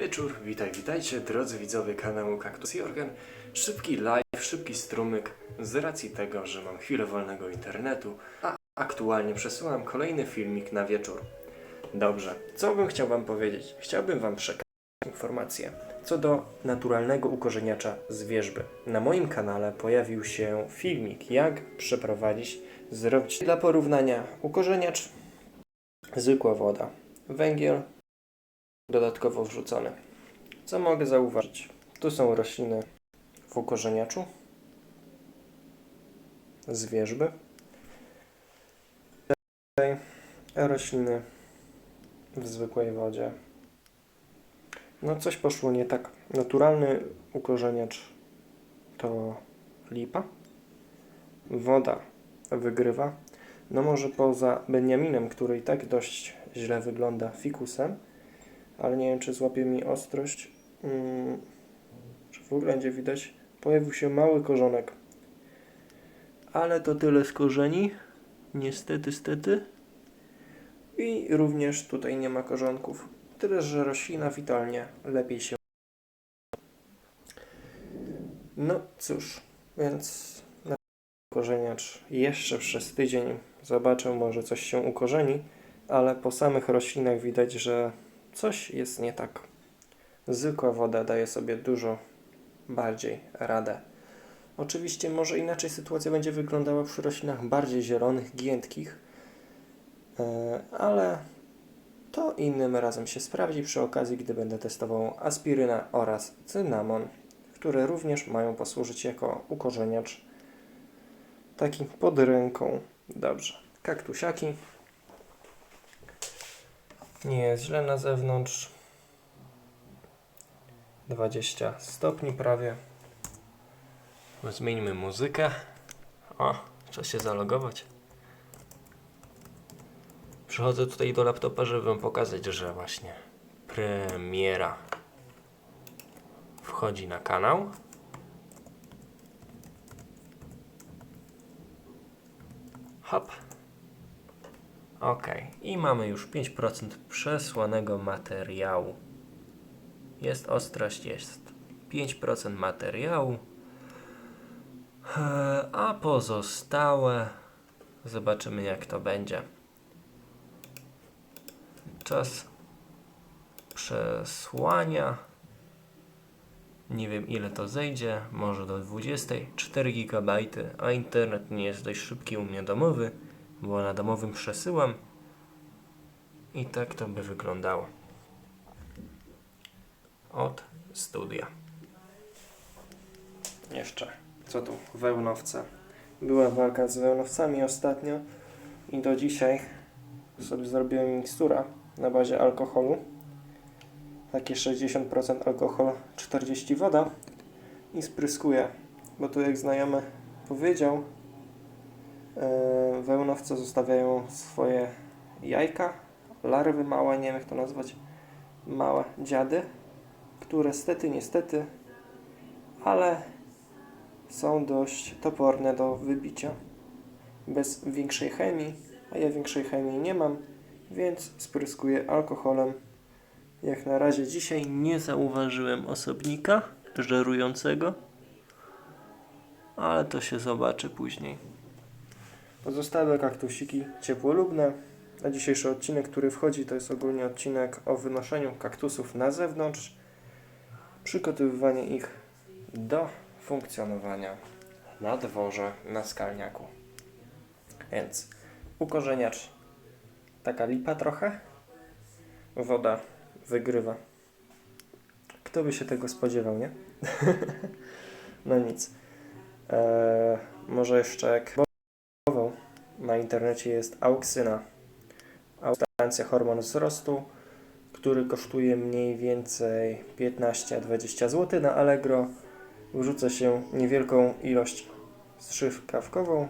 Wieczór, witaj, witajcie drodzy widzowie kanału Kaktus i Organ. Szybki live, szybki strumyk z racji tego, że mam chwilę wolnego internetu, a aktualnie przesyłam kolejny filmik na wieczór. Dobrze, co bym chciał wam powiedzieć? Chciałbym wam przekazać informację co do naturalnego ukorzeniacza z wierzby. Na moim kanale pojawił się filmik, jak przeprowadzić, zrobić dla porównania ukorzeniacz, zwykła woda, węgiel, dodatkowo wrzucony. Co mogę zauważyć? Tu są rośliny w ukorzeniaczu z wierzby. Tutaj rośliny w zwykłej wodzie. No coś poszło nie tak. Naturalny ukorzeniacz to lipa. Woda wygrywa. No może poza Beniaminem, który i tak dość źle wygląda fikusem, ale nie wiem czy złapie mi ostrość. Mm, czy w ogóle będzie widać? Pojawił się mały korzonek. Ale to tyle z korzeni. Niestety, stety. I również tutaj nie ma korzonków. Tyle, że roślina witalnie lepiej się. No cóż, więc na korzeniacz jeszcze przez tydzień zobaczę, może coś się ukorzeni, ale po samych roślinach widać, że coś jest nie tak. Zwykła woda daje sobie dużo bardziej radę. Oczywiście może inaczej sytuacja będzie wyglądała przy roślinach bardziej zielonych, giętkich, e, ale to innym razem się sprawdzi przy okazji, gdy będę testował aspirynę oraz cynamon, które również mają posłużyć jako ukorzeniacz taki pod ręką. Dobrze, kaktusiaki. Nie jest źle na zewnątrz. 20 stopni prawie. Zmieńmy muzykę. O, trzeba się zalogować. Przychodzę tutaj do laptopa, żeby wam pokazać, że właśnie premiera wchodzi na kanał. Hop. Ok, i mamy już 5% przesłanego materiału. Jest ostrość, jest 5% materiału. Eee, A pozostałe zobaczymy jak to będzie czas przesłania. Nie wiem ile to zejdzie, może do 20, 4 GB, a internet nie jest dość szybki u mnie domowy, bo na domowym przesyłam. I tak to by wyglądało. Od studia. Jeszcze, co tu? Wełnowce. Była walka z wełnowcami ostatnio i do dzisiaj sobie zrobiłem mikstura na bazie alkoholu. Takie 60% alkohol, 40 woda i spryskuję, bo tu jak znajomy powiedział, wełnowce zostawiają swoje jajka, larwy małe, nie wiem jak to nazwać, małe dziady, które stety, niestety, ale są dość toporne do wybicia bez większej chemii, a ja większej chemii nie mam, więc spryskuję alkoholem. Jak na razie dzisiaj nie zauważyłem osobnika żerującego, ale to się zobaczy później. Pozostałe kaktusiki ciepłolubne. Na dzisiejszy odcinek, który wchodzi, to jest ogólnie odcinek o wynoszeniu kaktusów na zewnątrz, przygotowywanie ich do funkcjonowania na dworze, na skalniaku. Więc ukorzeniacz taka lipa trochę. Woda wygrywa. Kto by się tego spodziewał, nie? no nic. Eee, może jeszcze jak na internecie jest auksyna. Substancja hormon wzrostu, który kosztuje mniej więcej 15-20 zł na Allegro. Wrzuca się niewielką ilość strzykawkową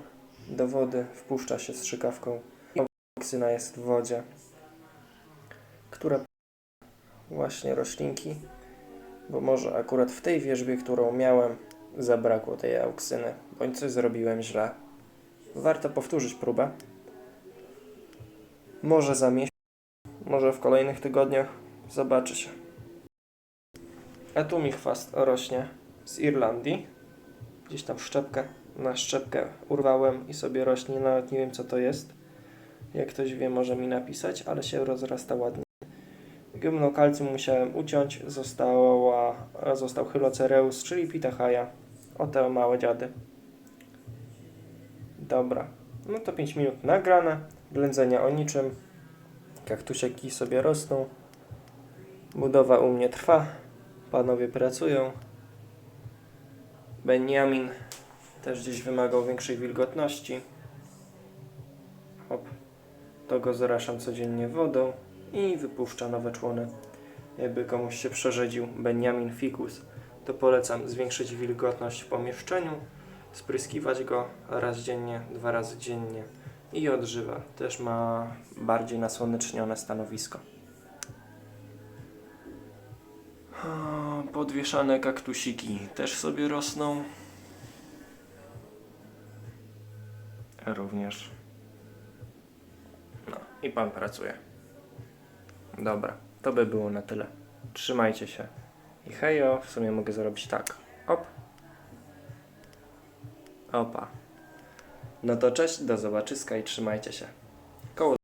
do wody, wpuszcza się strzykawką toksyna jest w wodzie, która właśnie roślinki, bo może akurat w tej wierzbie, którą miałem, zabrakło tej auksyny, bądź coś zrobiłem źle. Warto powtórzyć próbę. Może za miesiąc, może w kolejnych tygodniach zobaczy się. A tu mi chwast rośnie z Irlandii. Gdzieś tam szczepkę, na szczepkę urwałem i sobie rośnie, nawet nie wiem co to jest. Jak ktoś wie, może mi napisać, ale się rozrasta ładnie. Gymnokalcium musiałem uciąć, została, został Hylocereus, czyli Pitahaja. O te małe dziady. Dobra, no to 5 minut nagrane, ględzenia o niczym. Kaktusieki sobie rosną. Budowa u mnie trwa. Panowie pracują. Benjamin też gdzieś wymagał większej wilgotności. Hop. To go zaraszam codziennie wodą i wypuszcza nowe człony. Jakby komuś się przerzedził Benjamin ficus, to polecam zwiększyć wilgotność w pomieszczeniu, spryskiwać go raz dziennie, dwa razy dziennie i odżywa. Też ma bardziej nasłonecznione stanowisko. Podwieszane kaktusiki też sobie rosną. Również. No i pan pracuje. Dobra, to by było na tyle. Trzymajcie się. I hejo, w sumie mogę zrobić tak. Op. Opa. No to cześć, do zobaczyska i trzymajcie się.